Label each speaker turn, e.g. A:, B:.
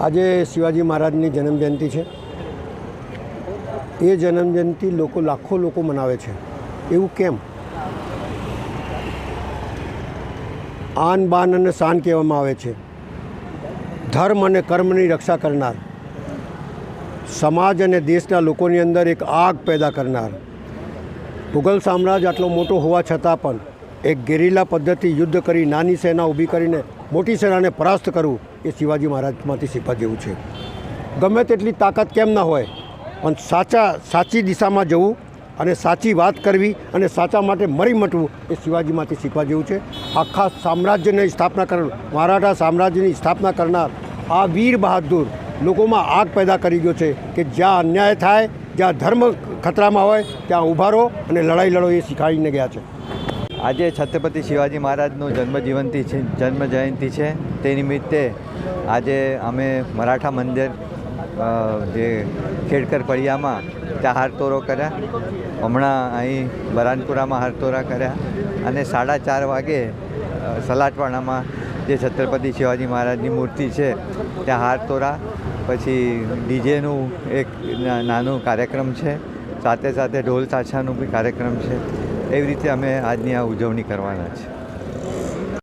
A: આજે શિવાજી મહારાજની જન્મજયંતિ છે. એ જન્મજયંતિ લોકો લાખો લોકો મનાવે છે. એવું કેમ? આન બાન અને શાન કહેવામાં આવે છે. ધર્મ અને કર્મની રક્ષા કરનાર, સમાજ અને દેશના લોકોની અંદર એક આગ પેદા કરનાર, મુઘલ સામ્રાજ્ય આટલો મોટો હોવા છતાં પણ એક ગેરીલા પદ્ધતિ યુદ્ધ કરી, નાની સેના ઊભી કરીને મોટી સેનાને પરાસ્ત કરવું એ શિવાજી મહારાજમાંથી શીખવા જેવું છે. ગમે તેટલી તાકાત કેમ ના હોય, પણ સાચા, સાચી દિશામાં જવું અને સાચી વાત કરવી અને સાચા માટે મરી મટવું એ શિવાજીમાંથી શીખવા જેવું છે. આખા સામ્રાજ્યની સ્થાપના કર, મરાઠા સામ્રાજ્યની સ્થાપના કરનાર આ વીર બહાદુર લોકોમાં આગ પેદા કરી ગયો છે કે જ્યાં અન્યાય થાય, જ્યાં ધર્મ ખતરામાં હોય, ત્યાં ઊભા રહો અને લડાઈ લડો એ શીખાડીને ગયા છે.
B: આજે છત્રપતિ શિવાજી મહારાજનું જન્મજીવનથી છે, જન્મ જયંતિ છે. તે નિમિત્તે આજે અમે મરાઠા મંદિર જે ખેડકર ફળિયામાં ત્યાં હારતોરો કર્યા. હમણાં અહીં બરાનપુરામાં હારતોરા કર્યા. અને સાડા ચાર વાગે સલાટવાડામાં જે છત્રપતિ શિવાજી મહારાજની મૂર્તિ છે, ત્યાં હારતોરા. પછી ડીજેનું એક નાનું કાર્યક્રમ છે. સાથે સાથે ઢોલ તાછાનું બી કાર્યક્રમ છે. એવી રીતે અમે આજની આ ઉજવણી કરવાના છે